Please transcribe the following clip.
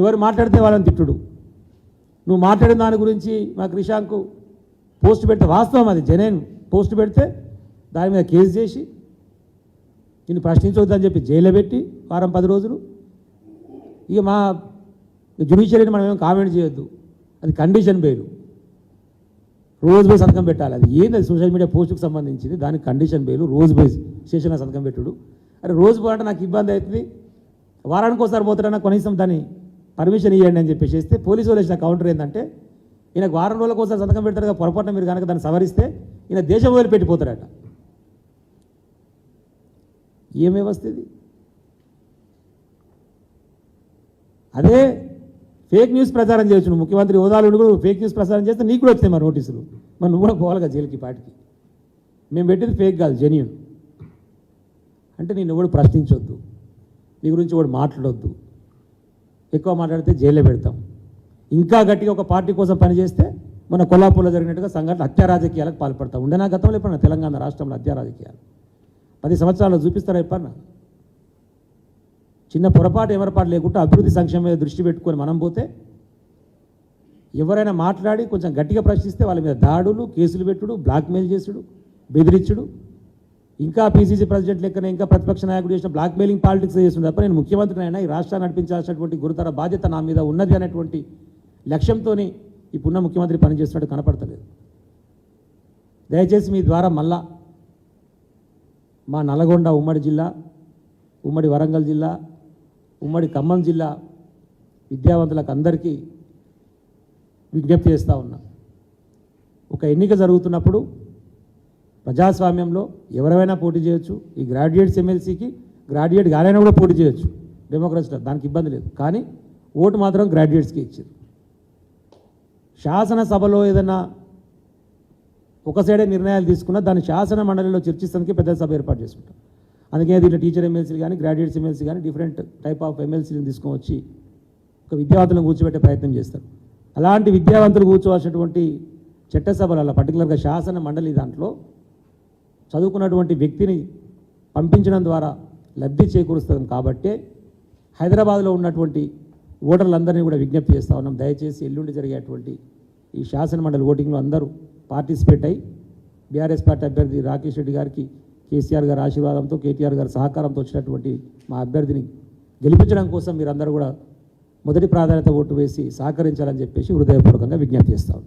ఎవరు మాట్లాడితే వాళ్ళని తిట్టుడు. నువ్వు మాట్లాడిన దాని గురించి మా క్రిషాంకు పోస్ట్ పెడితే వాస్తవం అది జనేన్ పోస్ట్ పెడితే దాని మీద కేసు చేసి నిన్ను ప్రశ్నించవద్దని చెప్పి జైల్లో పెట్టి వారం పది రోజులు. ఇక మా జ్యుడిషియరీని మనం ఏం కామెంట్ చేయొద్దు. అది కండిషన్ బెయిల్ రోజు బేస్ సంతకం పెట్టాలి. అది ఏంది సోషల్ మీడియా పోస్టుకు సంబంధించింది? దానికి కండిషన్ బెయిల్ రోజు బేస్ స్టేషన్లో సంతకం పెట్టుడు. అరే రోజు పోరాటం నాకు ఇబ్బంది అవుతుంది. వారానికి ఒకసారి పోతాడన్నా కనీసం దాన్ని పర్మిషన్ ఇవ్వండి అని చెప్పేసి చేస్తే పోలీసు వాళ్ళు కౌంటర్ ఏంటంటే ఈయనకు వారం రోజుల కోసం సంతకం పెడతారు కదా పొరపాటున మీరు కనుక దాన్ని సవరిస్తే ఈయన దేశం వదిలిపెట్టిపోతాడట ఏం వ్యవస్థ ఇది? అదే ఫేక్ న్యూస్ ప్రచారం చేయొచ్చు. నువ్వు ముఖ్యమంత్రి హోదాలు కూడా ఫేక్ న్యూస్ ప్రచారం చేస్తే నీకు కూడా వస్తాయి మా నోటీసులు. మరి నువ్వు కూడా పోవాలిగా జైలుకి పాటికి. మేము పెట్టేది ఫేక్ కాదు జెన్యున్ అంటే నేను ఎవడు ప్రశ్నించొద్దు. నీ గురించి వాడు మాట్లాడొద్దు. ఎక్కువ మాట్లాడితే జైల్లో పెడతాం. ఇంకా గట్టిగా ఒక పార్టీ కోసం పనిచేస్తే మన కొల్లాపూర్లో జరిగినట్టుగా సంఘటన హత్య రాజకీయాలకు పాల్పడతాం. ఉండే నా గతంలో ఎప్పుడన్నా తెలంగాణ రాష్ట్రంలో హత్య రాజకీయాలు పది సంవత్సరాలు చూపిస్తారా ఎప్పుడన్నా? చిన్న పొరపాటు ఎవరపాటు లేకుండా అభివృద్ధి సంక్షేమం మీద దృష్టి పెట్టుకొని మనం పోతే ఎవరైనా మాట్లాడి కొంచెం గట్టిగా ప్రశ్నిస్తే వాళ్ళ మీద దాడులు కేసులు పెట్టుడు బ్లాక్మెయిల్ చేసుడు బెదిరించుడు. ఇంకా పీసీసీ ప్రెసిడెంట్ లెక్కనే ఇంకా ప్రతిపక్ష నాయకుడు చేసిన బ్లాక్మెయిలింగ్ పాలిటిక్స్ చేస్తుంది తప్ప నేను ముఖ్యమంత్రి అయినా ఈ రాష్ట్రాన్ని నడిపించాల్సినటువంటి గురుతర బాధ్యత నా మీద ఉన్నది అనేటువంటి లక్ష్యంతోనే ఇప్పుడున్న ముఖ్యమంత్రి పనిచేస్తున్నట్టు కనపడతలేదు. దయచేసి మీ ద్వారా మళ్ళా మా నల్గొండ ఉమ్మడి జిల్లా ఉమ్మడి వరంగల్ జిల్లా ఉమ్మడి ఖమ్మం జిల్లా విద్యావంతులకు అందరికీ విజ్ఞప్తి చేస్తూ ఉన్నా. ఒక ఎన్నిక జరుగుతున్నప్పుడు ప్రజాస్వామ్యంలో ఎవరైనా పోటీ చేయొచ్చు. ఈ గ్రాడ్యుయేట్స్ ఎమ్మెల్సీకి గ్రాడ్యుయేట్ గారైనా కూడా పోటీ చేయొచ్చు. డెమోక్రసీలో దానికి ఇబ్బంది లేదు. కానీ ఓటు మాత్రం గ్రాడ్యుయేట్స్కి ఇచ్చారు. శాసనసభలో ఏదైనా ఒక సైడే నిర్ణయాలు తీసుకున్నా దాన్ని శాసన మండలిలో చర్చిస్తానికి పెద్ద సభ ఏర్పాటు చేసుకుంటాం. అందుకే దీంట్లో టీచర్ ఎమ్మెల్సీలు కానీ గ్రాడ్యుయేట్స్ ఎమ్మెల్సీ కానీ డిఫరెంట్ టైప్ ఆఫ్ ఎమ్మెల్సీలను తీసుకొని వచ్చి ఒక విద్యావంతులను కూర్చోబెట్టే ప్రయత్నం చేస్తారు. అలాంటి విద్యావంతులు కూర్చోవలసినటువంటి చట్టసభలలో పర్టికులర్గా శాసన మండలి దాంట్లో చదువుకున్నటువంటి వ్యక్తిని పంపించడం ద్వారా లబ్ధి చేకూరుస్తుంది కాబట్టే హైదరాబాద్లో ఉన్నటువంటి ఓటర్లందరినీ కూడా విజ్ఞప్తి చేస్తూ ఉన్నాం. దయచేసి ఎల్లుండి జరిగేటువంటి ఈ శాసనమండలి ఓటింగ్లో అందరూ పార్టిసిపేట్ అయ్యి బీఆర్ఎస్ పార్టీ అభ్యర్థి రాకేష్ రెడ్డి గారికి కేసీఆర్ గారి ఆశీర్వాదంతో కేటీఆర్ గారి సహకారంతో వచ్చినటువంటి మా అభ్యర్థిని గెలిపించడం కోసం మీరందరూ కూడా మొదటి ప్రాధాన్యత ఓటు వేసి సహకరించాలని చెప్పేసి హృదయపూర్వకంగా విజ్ఞప్తి చేస్తాం